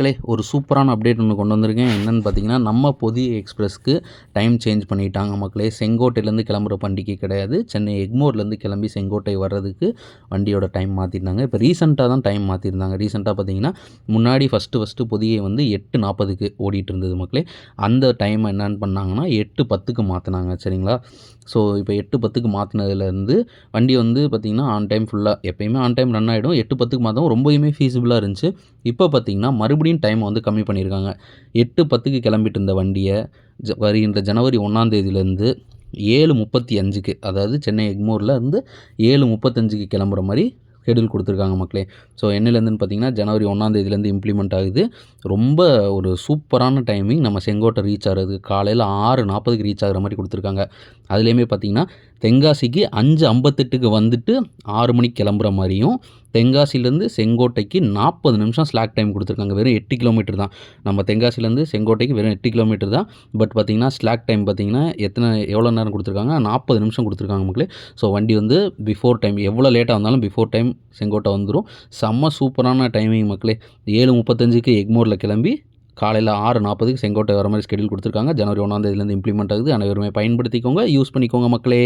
மக்களே ஒரு சூப்பரான அப்டேட் ஒன்று கொண்டு வந்திருக்கேன். என்னென்னு பார்த்தீங்கன்னா நம்ம புதிய எக்ஸ்பிரஸ்க்கு டைம் சேஞ்ச் பண்ணிட்டாங்க மக்களே. செங்கோட்டையிலேருந்து கிளம்புற வண்டிக்கு கிடையாது. சென்னை எக்மோர்லேருந்து கிளம்பி செங்கோட்டை வர்றதுக்கு வண்டியோட டைம் மாற்றிருந்தாங்க இப்போ ரீசெண்டாக தான் டைம் மாற்றிருந்தாங்க ரீசெண்டாக பார்த்தீங்கன்னா முன்னாடி ஃபஸ்ட்டு ஃபஸ்ட்டு புதிய வந்து எட்டு நாற்பதுக்கு ஓடிட்டு இருந்தது மக்களே. அந்த டைம் என்னென்னு பண்ணாங்கன்னா எட்டு பத்துக்கு மாற்றினாங்க சரிங்களா? ஸோ இப்போ எட்டு பத்துக்கு மாற்றினதுலேருந்து வண்டி வந்து பார்த்திங்கன்னா ஆன் டைம் ஃபுல்லாக எப்போயுமே ஆன் டைம் ரன் ஆகிடும் எட்டு பத்துக்கு மாற்றவும் ரொம்பவுமே ஃபீஸிபிளாக இருந்துச்சு. இப்போ பார்த்திங்கன்னா மறுபடியும் டைமை வந்து கம்மி பண்ணியிருக்காங்க. எட்டு பத்துக்கு கிளம்பிட்டு இருந்த வண்டியை ஜ வருகின்ற ஜனவரி ஒன்றாந்தேதியிலேருந்து ஏழு முப்பத்தி அஞ்சுக்கு அதாவது சென்னை எக்மோரில் இருந்து ஏழு முப்பத்தஞ்சுக்கு கிளம்புற மாதிரி ஷெடியூல் கொடுத்துருக்காங்க மக்களே. ஸோ என்னிலேருந்துன்னு பார்த்தீங்கன்னா ஜனவரி ஒன்றாந்தேதியிலேருந்து இம்ப்ளிமெண்ட் ஆகுது. ரொம்ப ஒரு சூப்பரான டைமிங் நம்ம செங்கோட்டை ரீச் ஆகிறது காலையில் ஆறு நாற்பதுக்கு ரீச் ஆகிற மாதிரி கொடுத்துருக்காங்க. அதுலேயுமே பார்த்தீங்கன்னா தென்காசிக்கு அஞ்சு ஐம்பத்தெட்டுக்கு வந்துட்டு ஆறு மணிக்கு கிளம்புற மாதிரியும் தென்காசிலேருந்து செங்கோட்டைக்கு நாற்பது நிமிஷம் ஸ்லாக் டைம் கொடுத்துருக்காங்க. வெறும் எட்டு கிலோமீட்டர் தான். நம்ம தென்காசிலேருந்து செங்கோட்டைக்கு வெறும் எட்டு கிலோமீட்டர் தான். பட் பார்த்திங்கன்னா ஸ்லாக் டைம் பார்த்திங்கன்னா எத்தனை எவ்வளோ நேரம் கொடுத்துருக்காங்க நாற்பது நிமிஷம் கொடுத்துருக்காங்க மக்களே. ஸோ வண்டி வந்து பிஃபோர் டைம் எவ்வளோ லேட்டாக வந்தாலும் பிஃபோர் டைம் செங்கோட்டை வந்துடும் செம்ம சூப்பரான டைமிங் மக்களே. ஏழு முப்பத்தஞ்சுக்கு எக்மோரில் கிளம்பி காலையில் ஆறு நாற்பதுக்கு செங்கோட்டை வர மாதிரி ஸ்கெடியூல் கொடுத்துருக்காங்க. ஜனவரி ஒன்றாந்தேதியிலேருந்து இம்ப்ளிமெண்ட் ஆகுது. அனைவருமே பயன்படுத்திக்கோங்க. யூஸ் பண்ணிக்கோங்க மக்களே.